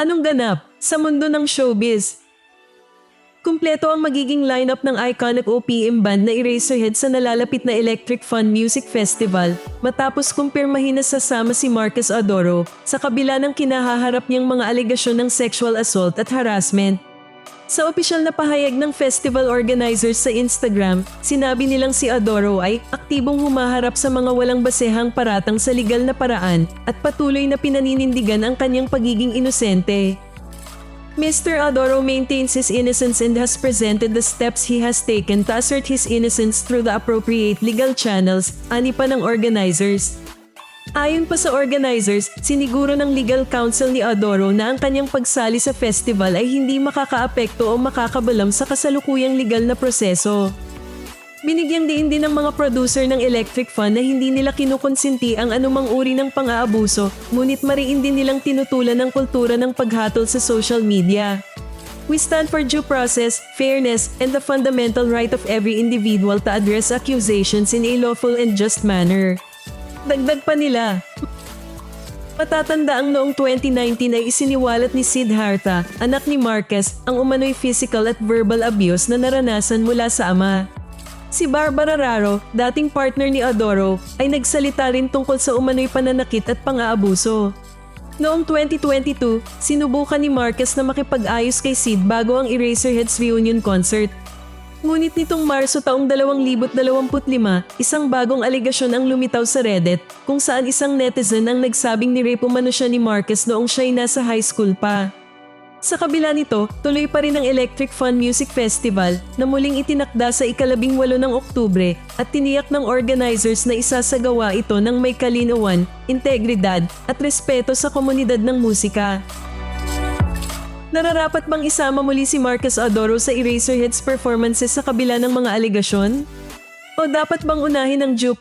Anong ganap sa mundo ng showbiz? Kumpleto ang magiging lineup ng iconic OPM band na Eraserhead sa nalalapit na Electric Fun Music Festival matapos kumpirmahin na sasama si Marcus Adoro sa kabila ng kinahaharap niyang mga alegasyon ng sexual assault at harassment. Sa opisyal na pahayag ng festival organizers sa Instagram, sinabi nilang si Adoro ay aktibong humaharap sa mga walang basehang paratang sa legal na paraan at patuloy na pinaninindigan ang kanyang pagiging inosente. Mr. Adoro maintains his innocence and has presented the steps he has taken to assert his innocence through the appropriate legal channels, ani pa ng organizers. Ayon pa sa organizers, siniguro ng legal counsel ni Adoro na ang kanyang pagsali sa festival ay hindi makakaapekto o makakabalam sa kasalukuyang legal na proseso. Binigyang diin din ng mga producer ng Electric Fun na hindi nila kinukonsinti ang anumang uri ng pang-aabuso, ngunit mariin din nilang tinutulan ng kultura ng paghatol sa social media. We stand for due process, fairness, and the fundamental right of every individual to address accusations in a lawful and just manner. Dagdag pa nila, Matatanda ang noong 2019 ay isiniwalat ni Siddhartha, anak ni Marquez, ang umano'y physical at verbal abuse na naranasan mula sa ama. Si Barbara Raro, dating partner ni Adoro, ay nagsalita rin tungkol sa umano'y pananakit at pang-aabuso. Noong 2022, sinubukan ni Marquez na makipag-ayos kay Sid bago ang Eraserheads reunion concert. Ngunit nitong Marso taong 2025, isang bagong aligasyon ang lumitaw sa Reddit kung saan isang netizen ang nagsabing ni-rape umano siya ni Marquez noong siya'y nasa high school pa. Sa kabila nito, tuloy pa rin ang Electric Fun Music Festival na muling itinakda sa ikalabing walo ng Oktubre at tiniyak ng organizers na isasagawa ito ng may kalinawan, integridad at respeto sa komunidad ng musika. Nararapat bang isama muli si Marcus Adoro sa Eraserheads performances sa kabila ng mga aligasyon? O dapat bang unahin ang due